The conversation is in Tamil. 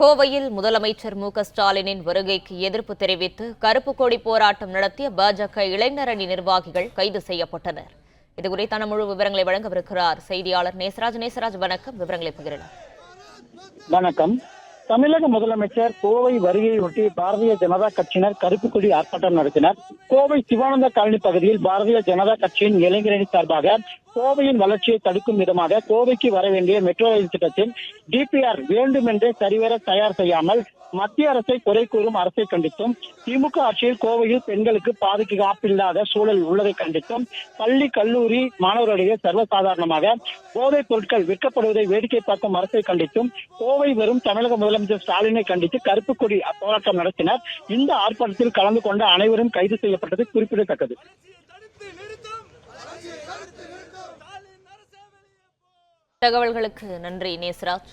கோவையில் முதலமைச்சர் மு ஸ்டாலினின் வருகைக்கு எதிர்ப்பு தெரிவித்து கருப்பு கொடி போராட்டம் நடத்திய பாஜக இளைஞரணி நிர்வாகிகள் கைது செய்யப்பட்டனர். இதுகுறித்தான முழு விவரங்களை வழங்கவிருக்கிறார் செய்தியாளர் நேசராஜ். நேசராஜ் வணக்கம். விவரங்களை பகிரலாம். வணக்கம். தமிழக முதலமைச்சர் கோவை வருகையொட்டி பாரதிய ஜனதா கட்சியினர் கருப்பு கொடி ஆர்ப்பாட்டம் நடத்தினர். கோவை சிவானந்த காலனி பகுதியில் பாரதிய ஜனதா கட்சியின் இளைஞரணி சார்பாக கோவையின் வளர்ச்சியை தடுக்கும் விதமாக கோவைக்கு வர வேண்டிய மெட்ரோ ரயில் திட்டத்தில் டிபிஆர் வேண்டுமென்றே சரிவர தயார் செய்யாமல் மத்திய அரசை குறை கூறும் அரசை கண்டித்தும் திமுக ஆட்சியில் கோவையில் பெண்களுக்கு பாதுகாப்பில்லாத சூழல் உள்ளதை கண்டித்தும் பள்ளி கல்லூரி மாணவர்களிடையே சர்வசாதாரணமாக போதைப் பொருட்கள் விற்கப்படுவதை வேடிக்கை பார்க்கும் அரசை கண்டித்தும் கோவை வரும் தமிழக முதலமைச்சர் ஸ்டாலினை கண்டித்து கருப்பு கொடி போராட்டம் நடத்தினர். இந்த ஆர்ப்பாட்டத்தில் கலந்து கொண்ட அனைவரும் கைது செய்யப்பட்டது குறிப்பிடத்தக்கது. தகவல்களுக்கு நன்றி நேசராஜ்.